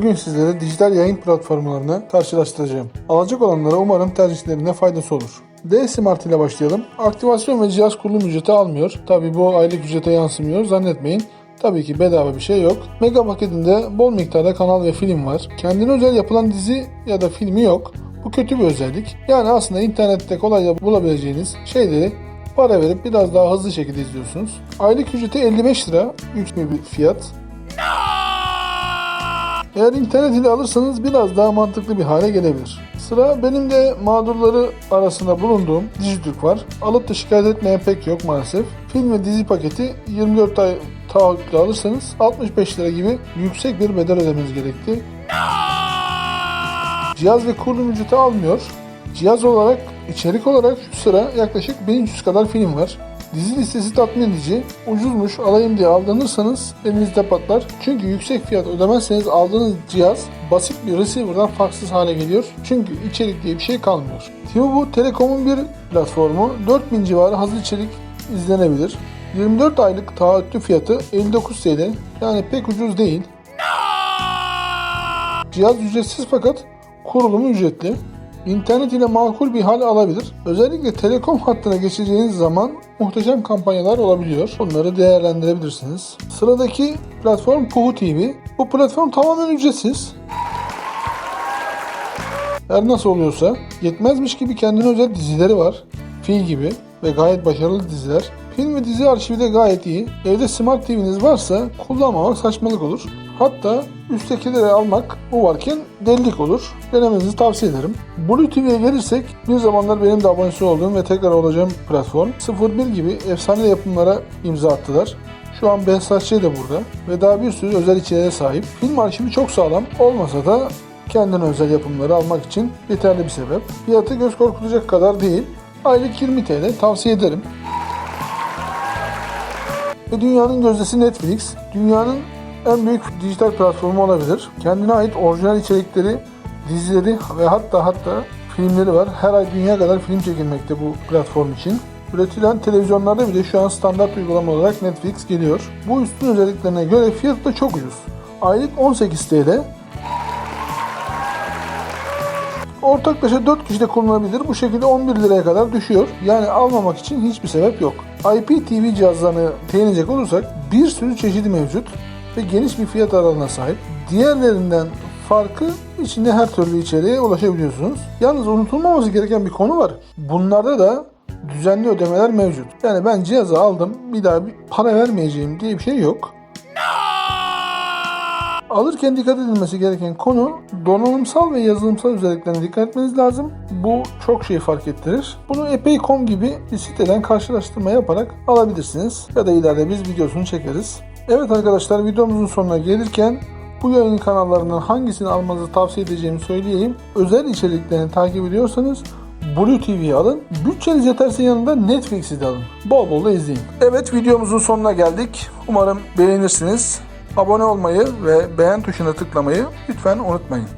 Bugün sizlere dijital yayın platformlarını karşılaştıracağım. Alacak olanlara umarım tercihlerine faydası olur. D-Smart ile başlayalım. Aktivasyon ve cihaz kurulum ücreti almıyor. Tabi bu aylık ücrete yansımıyor zannetmeyin. Tabii ki bedava bir şey yok. Mega paketinde bol miktarda kanal ve film var. Kendine özel yapılan dizi ya da filmi yok. Bu kötü bir özellik. Yani aslında internette kolayca bulabileceğiniz şeyleri para verip biraz daha hızlı şekilde izliyorsunuz. Aylık ücreti 55 lira. Yüklü bir fiyat. Eğer internet ile alırsanız biraz daha mantıklı bir hale gelebilir. Sıra benim de mağdurları arasında bulunduğum Dijitürk var. Alıp da şikayet etmeyen pek yok maalesef. Film ve dizi paketi 24 ay taahhütle alırsanız 65 lira gibi yüksek bir bedel ödemeniz gerekti. Cihaz ve kurulum ücreti almıyor. Cihaz olarak, içerik olarak şu sıra yaklaşık 1300 kadar film var. Dizi listesi tatmin edici, ucuzmuş alayım diye aldanırsanız elinizde patlar. Çünkü yüksek fiyat ödemezseniz aldığınız cihaz basit bir receiver'dan farksız hale geliyor. Çünkü içerik diye bir şey kalmıyor. T-Mobile Telekom'un bir platformu 4000 civarı hazır içerik izlenebilir. 24 aylık taahhütlü fiyatı 59 TL yani pek ucuz değil. Cihaz ücretsiz fakat kurulumu ücretli. İnternet ile makul bir hal alabilir. Özellikle telekom hattına geçeceğiniz zaman muhteşem kampanyalar olabiliyor. Bunları değerlendirebilirsiniz. Sıradaki platform Puhu TV. Bu platform tamamen ücretsiz. Her nasıl oluyorsa yetmezmiş gibi kendine özel dizileri var. Fil gibi ve gayet başarılı diziler. Film ve dizi arşivi de gayet iyi. Evde Smart TV'niz varsa kullanmamak saçmalık olur. Hatta üsttekileri almak bu varken delilik olur. Denemenizi tavsiye ederim. Blue TV'ye gelirsek bir zamanlar benim de abonesi olduğum ve tekrar olacağım platform 01 gibi efsane yapımlara imza attılar. Şu an Behzat Ç. de burada ve daha bir sürü özel içeriğe sahip. Film arşivi çok sağlam olmasa da kendine özel yapımları almak için yeterli bir sebep. Fiyatı göz korkutacak kadar değil. Aylık 20 TL tavsiye ederim. Ve dünyanın gözdesi Netflix. Dünyanın en büyük dijital platformu olabilir. Kendine ait orijinal içerikleri, dizileri ve hatta hatta filmleri var. Her ay dünya kadar film çekilmekte bu platform için. Üretilen televizyonlarda bile şu an standart uygulama olarak Netflix geliyor. Bu üstün özelliklerine göre fiyatı da çok ucuz. Aylık 18 TL. Ortaklaşa 4 kişi de kullanabilir. Bu şekilde 11 liraya kadar düşüyor. Yani almamak için hiçbir sebep yok. IPTV cihazlarına değinecek olursak bir sürü çeşidi mevcut ve geniş bir fiyat aralığına sahip. Diğerlerinden farkı içinde her türlü içeriğe ulaşabiliyorsunuz. Yalnız unutulmaması gereken bir konu var. Bunlarda da düzenli ödemeler mevcut. Yani ben cihazı aldım bir daha bir para vermeyeceğim diye bir şey yok. Alırken dikkat edilmesi gereken konu donanımsal ve yazılımsal özelliklerine dikkat etmeniz lazım. Bu çok şey fark ettirir. Bunu epey.com gibi bir siteden karşılaştırma yaparak alabilirsiniz. Ya da ileride biz videosunu çekeriz. Evet arkadaşlar videomuzun sonuna gelirken bu yayın kanallarından hangisini almanızı tavsiye edeceğimi söyleyeyim. Özel içeriklerini takip ediyorsanız Blue TV'yi alın. Bütçeniz yeterse yanında Netflix'i de alın. Bol bol da izleyin. Evet videomuzun sonuna geldik. Umarım beğenirsiniz. Abone olmayı ve beğen tuşuna tıklamayı lütfen unutmayın.